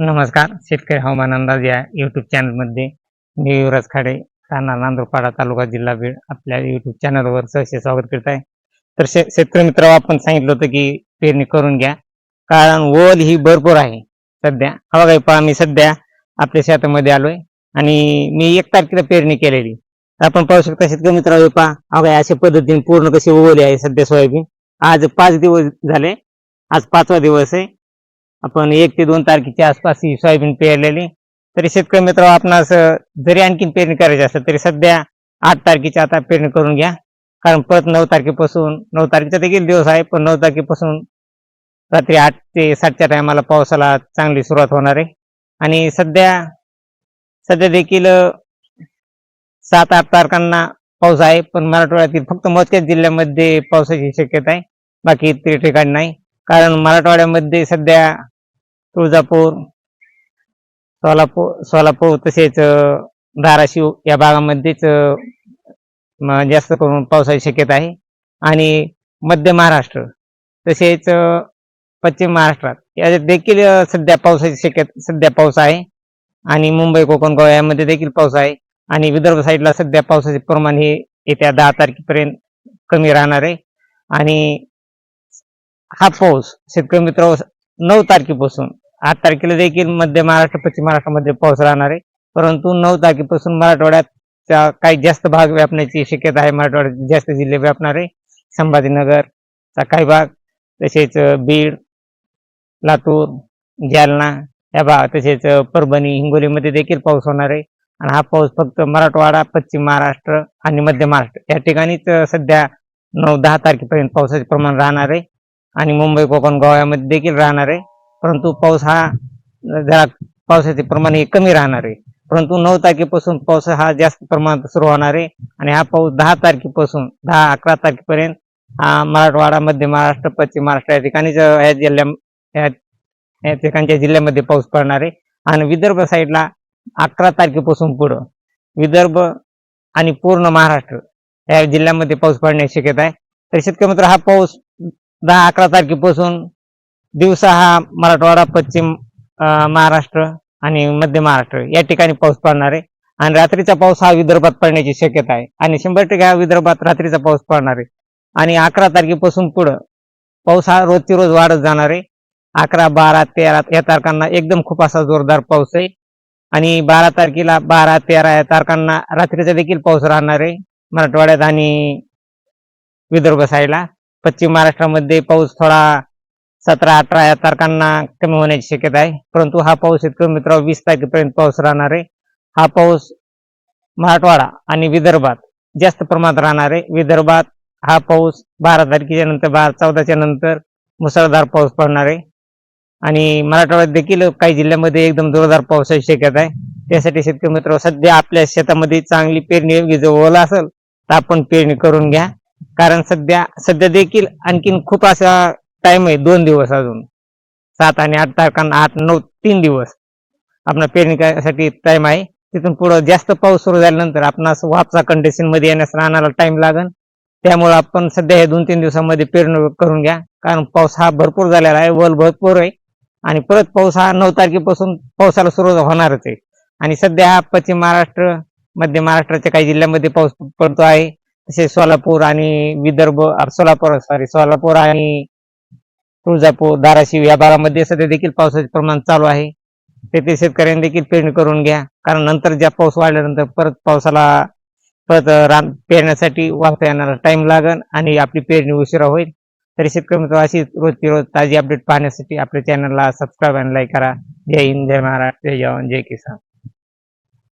नमस्कार. शेतकरी हवामान अंदाज या यूट्यूब चॅनलमध्ये मी युवराज खाडे राणा नांदूरपाडा तालुका जिल्हा बीड. आपल्या यूट्यूब चॅनलवर सहसे स्वागत करत आहे. तर शे शेतकरी मित्र आपण सांगितलं होतं की पेरणी करून घ्या. कारण ओल ही भरपूर आहे. सध्या हवा काही पहा मी सध्या आपल्या शेतामध्ये आलोय आणि मी एक तारखेला पेरणी केलेली. आपण पाहू शकता शेतकरी मित्र पहा हवा अशा पद्धतीने पूर्ण कशी उगवली आहे सध्या सोयाबीन. आज पाच दिवस झाले. आज पाचवा दिवस आहे. आपण एक ते दोन तारखेच्या आसपास ही सोयाबीन पेरलेली. तरी शेतकरी मित्र आपणास जरी आणखीन पेरणी करायची असेल तरी सध्या आठ तारखेची आता पेरणी करून घ्या. कारण परत नऊ तारखेपासून नऊ तारखेचा देखील दिवस आहे पण नऊ तारखेपासून रात्री आठ ते सातच्या टायमाला पावसाला चांगली सुरुवात होणार आहे. आणि सध्या सध्या देखील सात आठ तारखांना पाऊस आहे पण मराठवाड्यातील फक्त मोजक्याच जिल्ह्यामध्ये पावसाची शक्यता आहे. बाकी इतर ठिकाणी नाही. कारण मराठवाड्यामध्ये सध्या तुळजापूर सोलापूर सोलापूर तसेच धाराशिव या भागामध्येच जास्त करून पावसाची शक्यता आहे. आणि मध्य महाराष्ट्र तसेच पश्चिम महाराष्ट्रात या देखील सध्या पावसाची शक्यता सध्या पाऊस आहे. आणि मुंबई कोकण गोवा यामध्ये देखील पाऊस आहे. आणि विदर्भ साईडला सध्या पावसाचे प्रमाण हे येत्या दहा तारखेपर्यंत कमी राहणार आहे. आणि हा पाऊस शेतकरी मित्र नऊ तारखेपासून. आठ तारखेला देखील मध्य महाराष्ट्र पश्चिम महाराष्ट्रामध्ये पाऊस राहणार आहे. परंतु नऊ तारखेपासून मराठवाड्यात काही जास्त भाग व्यापण्याची शक्यता आहे. मराठवाड्यात जास्त जिल्हे व्यापणार आहे. संभाजीनगरचा काही भाग तसेच बीड लातूर जालना या भाग तसेच परभणी हिंगोलीमध्ये देखील पाऊस होणार आहे. आणि हा पाऊस फक्त मराठवाडा पश्चिम महाराष्ट्र आणि मध्य महाराष्ट्र या ठिकाणीच सध्या नऊ दहा तारखेपर्यंत पावसाचे प्रमाण राहणार आहे. आणि मुंबई कोकण गोव्यामध्ये देखील राहणार आहे. परंतु पाऊस हा जरा पावसाचे प्रमाण हे कमी राहणार आहे. परंतु नऊ तारखेपासून पाऊस हा जास्त प्रमाणात सुरू होणार आहे. आणि हा पाऊस दहा तारखेपासून दहा अकरा तारखेपर्यंत हा मराठवाडा मध्य महाराष्ट्र पश्चिम महाराष्ट्र या ठिकाणी या जिल्ह्या या- या ठिकाणच्या जिल्ह्यामध्ये पाऊस पडणार आहे. आणि विदर्भ साईडला अकरा तारखेपासून पुढं विदर्भ आणि पूर्ण महाराष्ट्र या जिल्ह्यामध्ये पाऊस पडण्याची शक्यता आहे. तर शेतकरी मित्र हा पाऊस दहा अकरा तारखेपासून दिवसा हा मराठवाडा पश्चिम महाराष्ट्र आणि मध्य महाराष्ट्र या ठिकाणी पाऊस पडणार आहे. आणि रात्रीचा पाऊस हा विदर्भात पडण्याची शक्यता आहे. आणि शंभर टक्के हा विदर्भात रात्रीचा पाऊस पडणार आहे. आणि अकरा तारखेपासून पुढं पाऊस हा रोजची रोज वाढत जाणार आहे. अकरा बारा तेरा या तारखांना एकदम खूप असा जोरदार पाऊस आहे. आणि बारा तारखेला बारा तेरा या तारखांना रात्रीचा देखील पाऊस राहणार आहे मराठवाड्यात आणि विदर्भ साईडला पश्चिम महाराष्ट्रामध्ये पाऊस थोडा सतरा अठरा या तारखांना कमी होण्याची शक्यता आहे. परंतु हा पाऊस शेतकरी मित्र वीस तारखेपर्यंत पाऊस राहणार आहे. हा पाऊस मराठवाडा आणि विदर्भात जास्त प्रमाणात राहणार आहे. विदर्भात हा पाऊस बारा तारखेच्या नंतर बारा चौदाच्या नंतर मुसळधार पाऊस पडणार आहे. आणि मराठवाड्यात देखील काही जिल्ह्यामध्ये एकदम जोरदार पावसाची शक्यता आहे. त्यासाठी शेतकरी मित्र सध्या आपल्या शेतामध्ये चांगली पेरणी योग्य जर ओला असेल तर आपण पेरणी करून घ्या. कारण सध्या सध्या देखील आणखीन खूप असा टाइम आहे दोन दिवस अजून. सात आणि आठ तारखांना आठ नऊ तीन दिवस आपण पेरणी करण्यासाठी टाइम आहे. तिथून पुढे जास्त पाऊस सुरू झाल्यानंतर आपणास वापसा कंडिशनमध्ये येण्यास राहणारा टाइम लागेल त्यामुळे आपण सध्या हे दोन तीन दिवसामध्ये पेरणी करून घ्या. कारण पाऊस हा भरपूर झालेला आहे वल भरपूर आहे. आणि परत पाऊस हा नऊ तारखेपासून पावसाला सुरुवात होणारच आहे. आणि सध्या हा पश्चिम महाराष्ट्र मध्य महाराष्ट्राच्या काही जिल्ह्यामध्ये पाऊस पडतो आहे. तसेच सोलापूर आणि विदर्भ सोलापूर सॉरी सोलापूर आणि तुळजापूर धाराशिव या भागामध्ये सध्या देखील पावसाचे प्रमाण चालू आहे. तेथील शेतकऱ्यांनी देखील पेरणी करून घ्या. कारण नंतर ज्या पाऊस वाढल्यानंतर परत पावसाला परत रान पेरण्यासाठी वाहता येणारा टाइम लागेल आणि आपली पेरणी उशिरा होईल. तरी शेतकरी मित्र अशी रोजची रोज ताजी अपडेट पाहण्यासाठी आपल्या चॅनलला सबस्क्राईब आणि लाईक करा. जय हिंद जय महाराष्ट्र जय जवान जय किसान.